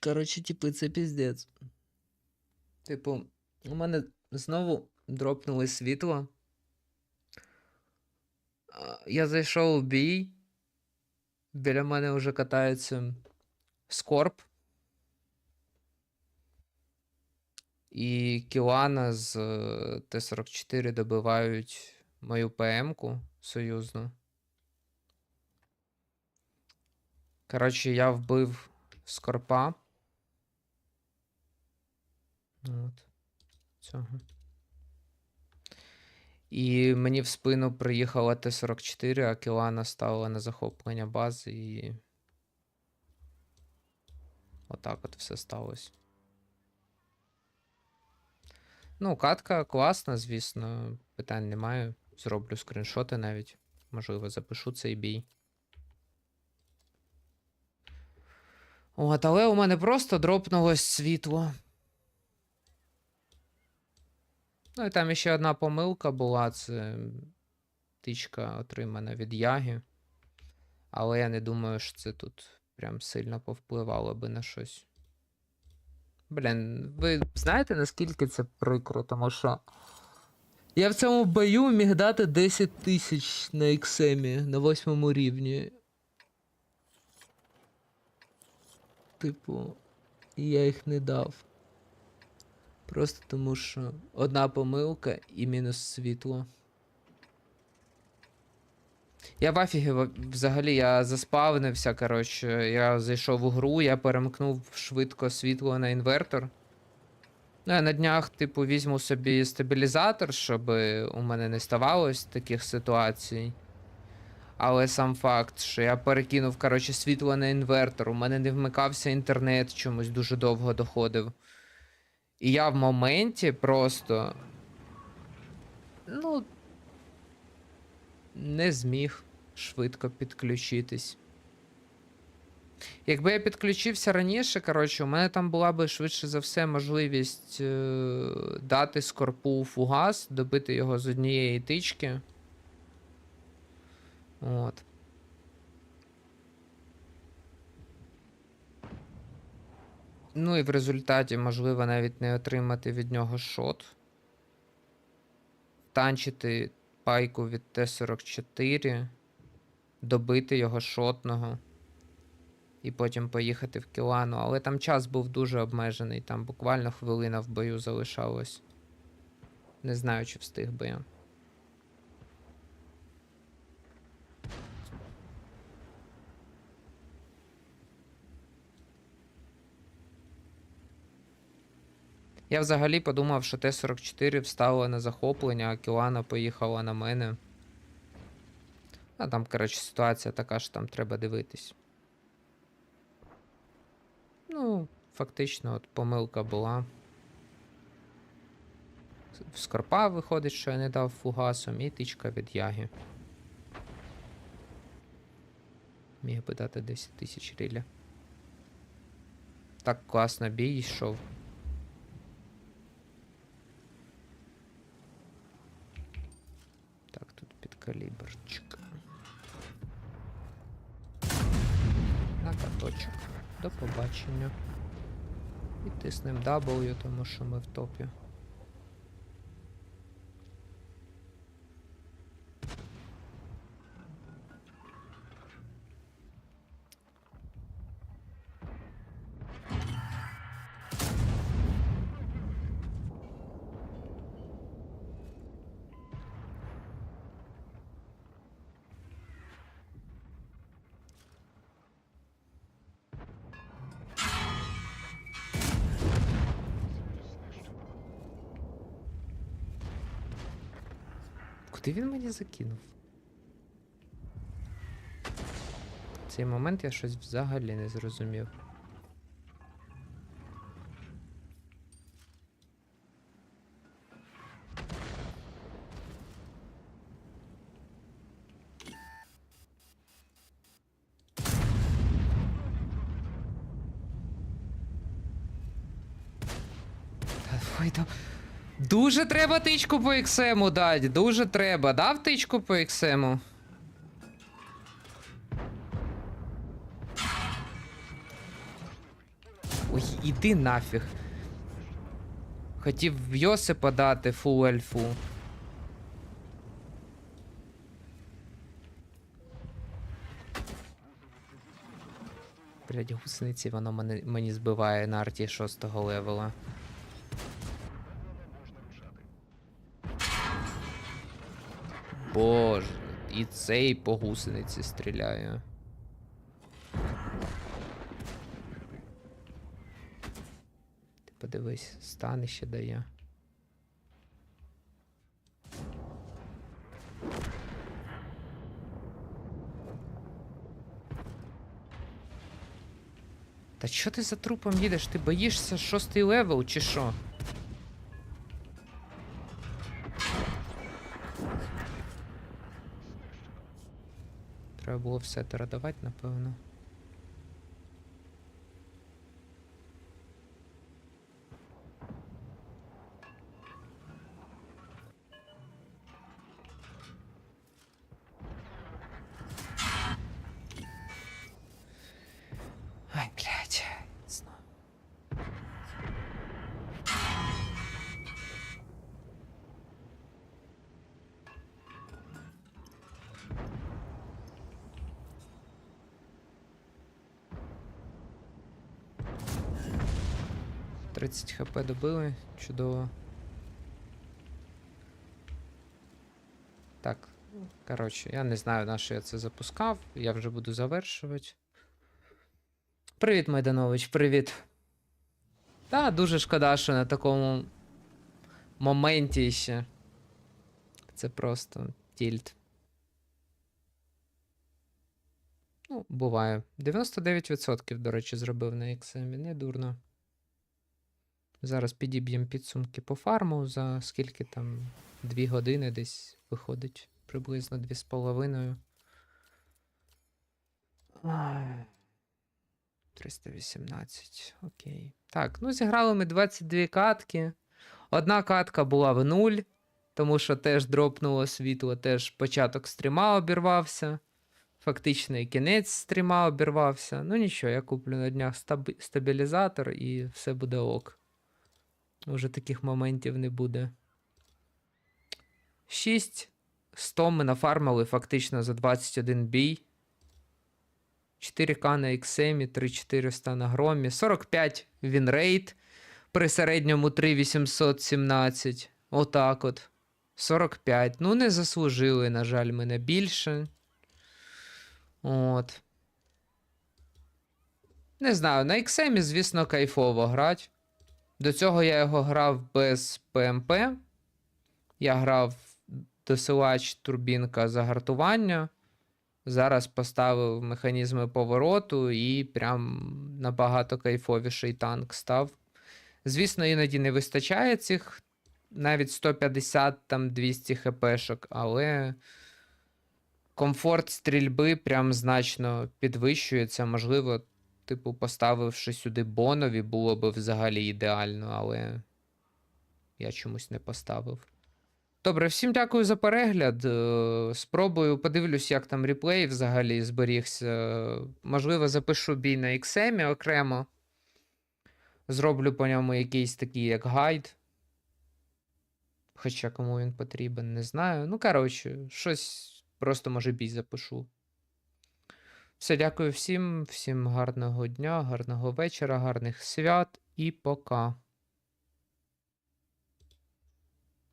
Коротше, типи, це піздець. Типу, у мене знову дропнули світло. Я зайшов у бій. Біля мене вже катається Скорб. І Кілана з е, Т-44 добивають мою ПМ-ку союзну. Коротше, я вбив Скорпа. От. Цього. І мені в спину приїхала Т-44, а Кілана стала на захоплення бази і. Отак от все сталося. Ну, катка класна, звісно, питань немає. Зроблю скріншоти навіть. Можливо, запишу цей бій. От, але у мене просто дропнулось світло. Ну і там ще одна помилка була, це тичка отримана від Яги. Але я не думаю, що це тут прям сильно повпливало би на щось. Блін, ви знаєте, наскільки це прикро, тому що. Я в цьому бою міг дати 10 тисяч на ексемі на восьмому рівні. Типу, і я їх не дав. Просто тому що одна помилка і мінус світло. Я в афігі взагалі я заспавнився, коротше. Я зайшов у гру, я перемкнув швидко світло на інвертор. Ну, я на днях, типу, візьму собі стабілізатор, щоб у мене не ставалось таких ситуацій. Але сам факт, що я перекинув, коротше, світло на інвертор, у мене не вмикався інтернет, чомусь дуже довго доходив. І я в моменті просто. Ну. Не зміг швидко підключитись. Якби я підключився раніше, коротше, у мене там була би швидше за все можливість е- дати скорпу фугас, добити його з однієї тички. От. Ну і в результаті, можливо, навіть не отримати від нього шот. Танчити пайку від Т-44, добити його шотного. І потім поїхати в Кілану. Але там час був дуже обмежений, там буквально хвилина в бою залишалось. Не знаю, чи встиг би я. Я взагалі подумав, що Т-44 встала на захоплення, а Кілана поїхала на мене. А там, коротше, ситуація така, що там треба дивитись. Ну, фактично, от помилка була. Скорпа виходить, що я не дав фугасом, і тичка від яги. Міг би дати 10 тисяч ріля. Так класно бій йшов. Так, тут під калібрчик. На каточок. До побачення. І тиснемо W, тому що ми в топі. Куди він мені закинув? Цей момент я щось взагалі не зрозумів. Та ой, да- Дуже треба тичку по ексему дати, дуже треба. Дав тичку по ексему? Ой, іди нафіг. Хотів в Йосипа дати фул ельфу. Блять, гусениці воно мене, мені збиває на арті 6 левела. Боже, і цей по гусениці стріляє. Ти подивись, стан ще дає. Та що ти за трупом їдеш? Ти боїшся шостий левел чи що? Треба було все передавати, напевно. 30 хп добили, чудово. Так, коротше, я не знаю, на що я це запускав, я вже буду завершувати. Привіт, Майданович, привіт. Та, дуже шкода, що на такому моменті ще. Це просто тільт. Ну, буває. 99%, до речі, зробив на XM, не дурно. Зараз підіб'ємо підсумки по фарму за скільки там 2 години десь виходить. Приблизно 2,5. Ай. 318, окей. Так, ну зіграли ми 22 катки. Одна катка була в нуль, тому що теж дропнуло світло, теж початок стріма обірвався. Фактично і кінець стріма обірвався. Ну нічого, я куплю на днях стаб- стабілізатор і все буде ок. Уже таких моментів не буде. 6 100 ми нафармили фактично за 21 бій. 4К на XM, 3400 на громі, 45 вінрейт при середньому 3817. Отак от. 45. Ну, не заслужили, на жаль, мене більше. От. Не знаю, на XM, звісно, кайфово грати. До цього я його грав без ПМП. Я грав досилач турбінка загартування. Зараз поставив механізми повороту і прям набагато кайфовіший танк став. Звісно, іноді не вистачає цих навіть 150 там 200 хпшок, але комфорт стрільби прям значно підвищується. Можливо, типу, поставивши сюди бонові, було б взагалі ідеально, але я чомусь не поставив. Добре, всім дякую за перегляд. Е, Спробую, подивлюсь, як там реплей взагалі зберігся. Можливо, запишу бій на XM окремо. Зроблю по ньому якийсь такий, як гайд. Хоча кому він потрібен, не знаю. Ну, коротше, щось просто може бій запишу. Все, дякую всім, всім гарного дня, гарного вечора, гарних свят і пока.